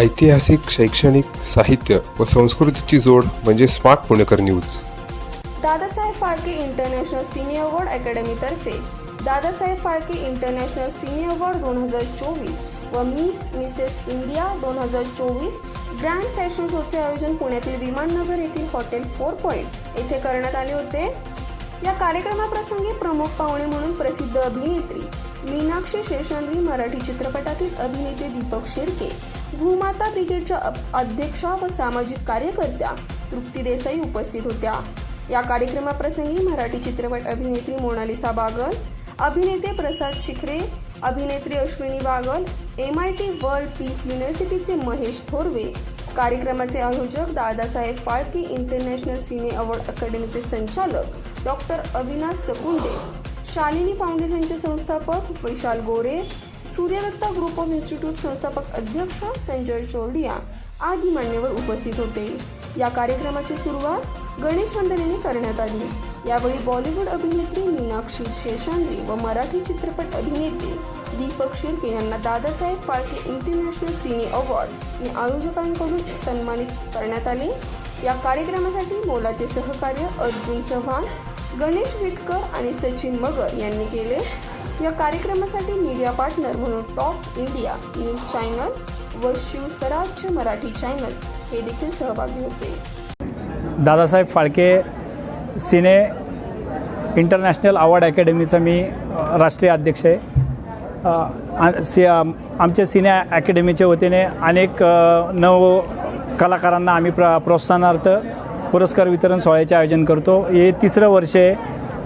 ऐतिहासिक शैक्षणिक साहित्य व संस्कृतीची जोड म्हणजे smart Punekar news. Dadasaheb Phalke international senior award अकॅडमीतर्फे Dadasaheb Phalke international senior award दोन हजार चोवीस व मिस मिसेस इंडिया दोन हजार चोवीस ग्रँड फॅशन शोचे आयोजन पुण्यातील विमाननगर येथील हॉटेल फोर पॉईंट येथे करण्यात आले होते. या कार्यक्रमाप्रसंगी प्रमुख पाहुणे म्हणून प्रसिद्ध अभिनेत्री मीनाक्षी शेषांद्री मराठी चित्रपटातील अभिनेते दीपक शिर्के भूमाता ब्रिगेडच्या अप- अध्यक्षा व सामाजिक कार्यकर्त्या तृप्ती देसाई उपस्थित होत्या. या कार्यक्रमाप्रसंगी मराठी चित्रपट अभिनेत्री मोनालिसा बागल अभिनेते प्रसाद शिखरे अभिनेत्री Ashwini Bagal M I T world peace युनिव्हर्सिटीचे Mahesh Thorave कार्यक्रमाचे आयोजक Dadasaheb Phalke international cine award अकॅडमीचे संचालक डॉक्टर अविनाश सकुंडे शालिनी फाउंडेशनचे संस्थापक Vishal Gore Suryadatta group of institute संस्थापक अध्यक्ष संजय चोरडिया आदी मान्यवर उपस्थित होते. या कार्यक्रमाची सुरुवात गणेश वंदनेने करण्यात आली. यावेळी बॉलिवूड अभिनेत्री मीनाक्षी शेषांद्री व मराठी चित्रपट अभिनेते दीपक शिर्के यांना Dadasaheb Phalke international cine award आणि आयोजकांकडून सन्मानित करण्यात आले. या कार्यक्रमासाठी मोलाचे सहकार्य अर्जुन चव्हाण गणेश विटकर आणि सचिन मगर यांनी केले. या कार्यक्रमासाठी मीडिया पार्टनर म्हणून टॉप इंडिया न्यूज चॅनल व शिवस्वराज्य मराठी चॅनल हे देखील सहभागी होते. Dadasaheb Phalke cine international award अकॅडमीचा मी राष्ट्रीय अध्यक्ष आहे. सि आमच्या सिने अकॅडमीच्या वतीने अनेक नव कलाकारांना आम्ही प्र प्रोत्साहनार्थ पुरस्कार वितरण सोहळ्याचे आयोजन करतो. हे तिसरं वर्ष आहे.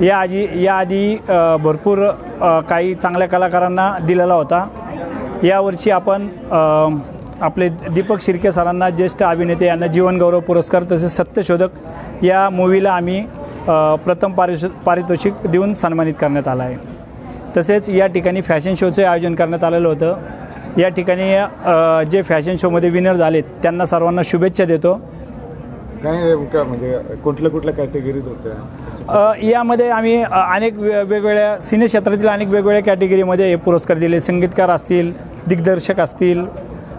या आजी याआधी भरपूर काही चांगल्या कलाकारांना दिलेला होता. यावर्षी आपण आपले दीपक शिर्के सरांना ज्येष्ठ अभिनेते यांना जीवनगौरव पुरस्कार तसेच सत्यशोधक या मूवीला आम्ही प्रथम पारिश पारितोषिक देऊन सन्मानित करण्यात आला आहे. तसेच या ठिकाणी फॅशन शोचे आयोजन करण्यात आलेलं होतं. या ठिकाणी जे फॅशन शोमध्ये विनर झालेत त्यांना सर्वांना शुभेच्छा देतो. काय नेमकं म्हणजे कुठल्या कुठल्या कॅटेगरीत होत्या? अ, यामध्ये आम्ही अ, अनेक वे- वेगवेगळ्या सिने क्षेत्रातील अनेक वेगवेगळ्या कॅटेगरीमध्ये हे पुरस्कार दिले. संगीतकार असतील दिग्दर्शक असतील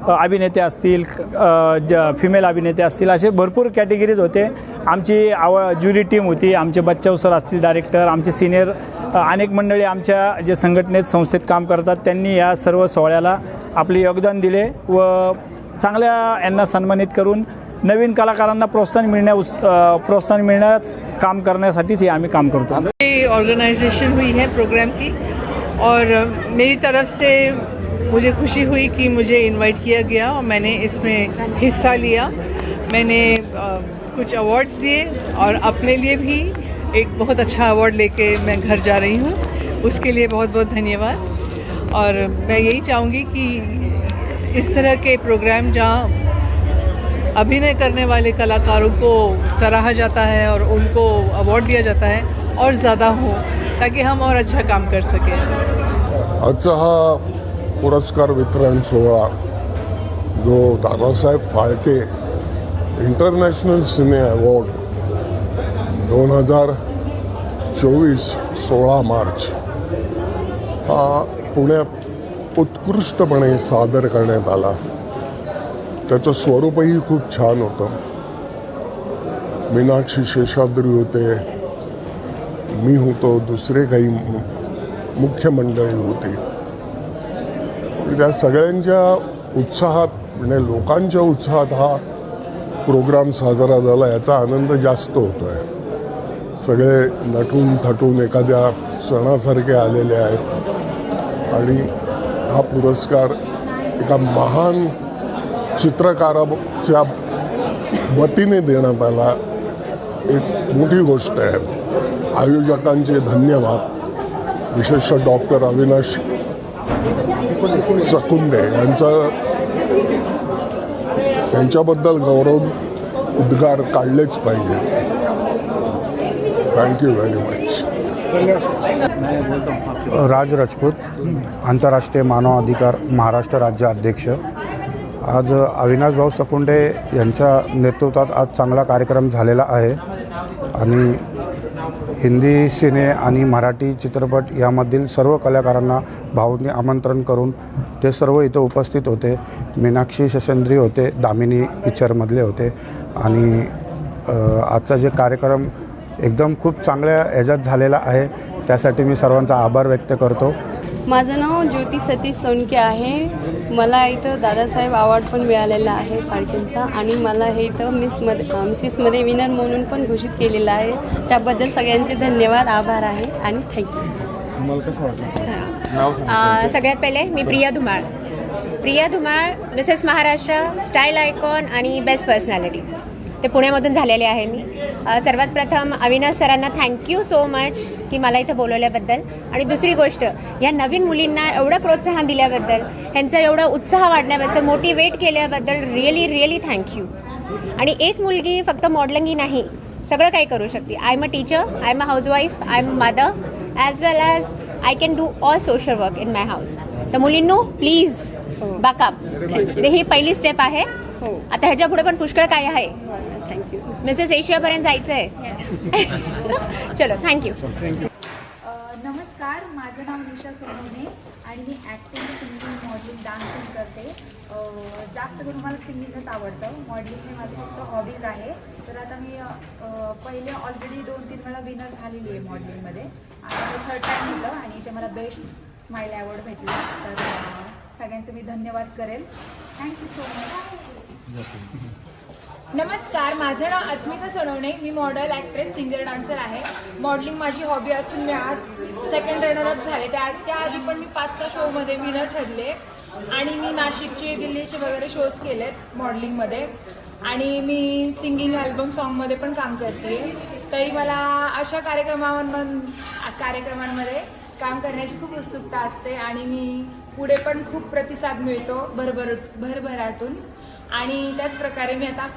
अ, अभिनेते असतील अ, ज फिमेल अभिनेते असतील असे भरपूर कॅटेगरीज होते. आमची आव ज्युरी टीम होती आमचे बच्चाव सर असतील डायरेक्टर आमचे सिनियर अनेक मंडळी आमच्या जे संघटनेत संस्थेत काम करतात त्यांनी या सर्व सोहळ्याला आपले योगदान दिले व चांगल्या यांना सन्मानित करून नवीन कलाकारांना प्रोत्साहन मिळण्या उस- प्रोत्साहन मिळण्यास काम करण्यासाठीच हे काम करतो. ऑर्गेनाइजेशन हुई है प्रोग्राम की और मेरी तरफ़ से मुझे खुशी हुई कि मुझे इनवाइट किया गया और मैंने इसमें हिस्सा लिया। मैंने कुछ अवार्ड्स दिए और अपने लिए भी एक बहुत अच्छा अवार्ड लेके मैं घर जा रही हूँ। उसके लिए बहुत बहुत धन्यवाद। और मैं यही चाहूँगी कि इस तरह के प्रोग्राम जहाँ अभिनय करने वाले कलाकारों को सराहा जाता है और उनको अवार्ड दिया जाता है और ज़्यादा हो, ताकि हम और अच्छा काम कर सकें। आजचा हा, पुरस्कार वितरण सोहळा, जो दादा Dadasaheb Phalke international cine award दोन हज़ार चोवीस सोळा मार्च, हा पुण्यात उत्कृष्टपणे सादर करण्यात आला. त्याचं स्वरूपही खूप छान होतं. मीनाक्षी शेषाद्री होते. मी होतो दुसरे काही मुख्य मंडळी होती त्या सगळ्यांच्या उत्साहात म्हणजे लोकांच्या उत्साहात हा प्रोग्राम साजरा झाला याचा आनंद जास्त होतो आहे सगळे नटून थटून एखाद्या सणासारखे आलेले आहेत. आणि हा पुरस्कार एका महान चित्रकाराच्या वतीने देण्यात आला एक मोठी गोष्ट आहे. आयोजकांचे धन्यवाद. विशेषतः डॉक्टर अविनाश सकुंडे यांचा त्यांच्याबद्दल गौरव उद्गार काढलेच पाहिजेत thank you very much Raj Rajput आंतरराष्ट्रीय मानव अधिकार महाराष्ट्र राज्य अध्यक्ष. आज अविनाश भाऊ सकुंडे यांच्या नेतृत्वात आज चांगला कार्यक्रम झालेला आहे. आणि हिंदी सिने आणि मराठी चित्रपट यामधील सर्व कलाकारांना भाऊंनी आमंत्रण करून ते सर्व इथं उपस्थित होते. मीनाक्षी शशेंद्री होते दामिनी पिक्चरमधले होते. आणि आजचा जे कार्यक्रम एकदम खूप चांगल्या ह्याच्यात झालेला आहे. त्यासाठी मी सर्वांचा आभार व्यक्त करतो. माझं नाव ज्योती सतीश सोनके आहे. मला इथं दादासाहेब अवॉर्ड पण मिळालेला आहे फाळकेंचा आणि मला हे इथं मिसमध्ये मिसिसमध्ये विनर म्हणून पण घोषित केलेलं आहे. त्याबद्दल सगळ्यांचे धन्यवाद आभार आहे आणि थँक्यू तुम्हाला कसं वाटलं? नाव सांगा अ, सगळ्यात पहिले मी Priya Dhumal. Priya Dhumal Mrs Maharashtra style icon आणि बेस्ट पर्सनॅलिटी ते पुण्यामधून झालेले आहे मी. सर्वात प्रथम अविनाश सरांना थँक्यू सो मच की मला इथं बोलवल्याबद्दल. आणि दुसरी गोष्ट या नवीन मुलींना एवढं प्रोत्साहन दिल्याबद्दल ह्यांचा एवढा उत्साह वाढण्याबद्दल मोटिवेट केल्याबद्दल रिअली रिअली थँक्यू आणि एक मुलगी फक्त मॉडलिंगही नाही सगळं काही करू शकते. I am a teacher I am a housewife I am a mother as well as I can do all social work in my house तर मुलींनो प्लीज बॅकअप ही पहिली स्टेप आहे. आता ह्याच्या पुढे पण पुष्कळ काय आहे. थँक्यू मिसेस एशियापर्यंत जायचं आहे चलो थँक्यू नमस्कार माझं नाव निशा सोनवणे आणि मी ॲक्टिंग सिंगिंग मॉडलिंग डान्सिंग करते. अ, जास्त करून मला सिंगिंगच आवडतं. मॉडलिंग हे माझं फक्त हॉबीज आहे. तर आता मी पहिले ऑलरेडी दोन तीन वेळा विनर झालेली आहे मॉडलिंगमध्ये आणि थर्ड टाईम होतं आणि इथे मला बेस्ट स्माईल अवॉर्ड भेटला. तर सगळ्यांचे मी धन्यवाद करेल. नमस्कार माझं नाव अस्मिता सोनवणे. मी मॉडेल ॲक्ट्रेस सिंगर डान्सर आहे. मॉडेलिंग माझी हॉबी असून मी आज सेकंड रनरअप झाले. त्या त्याआधी पण मी पाच सहा शोमध्ये न ठरले. आणि मी नाशिकचे दिल्लीचे वगैरे शोज केलेत मॉडेलिंगमध्ये आणि मी सिंगिंग अल्बम सॉन्गमध्ये पण काम करते. तरी मला अशा कार्यक्रमां कार्यक्रमांमध्ये काम करण्याची खूप उत्सुकता असते आणि मी पुढे पण खूप प्रतिसाद मिळतो भरभर भरभराटून आणि त्याच प्रकारे मी आता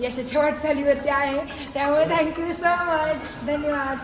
यशाच्या वाटचालीवरती आहे. त्यामुळे थँक्यू सो मच धन्यवाद.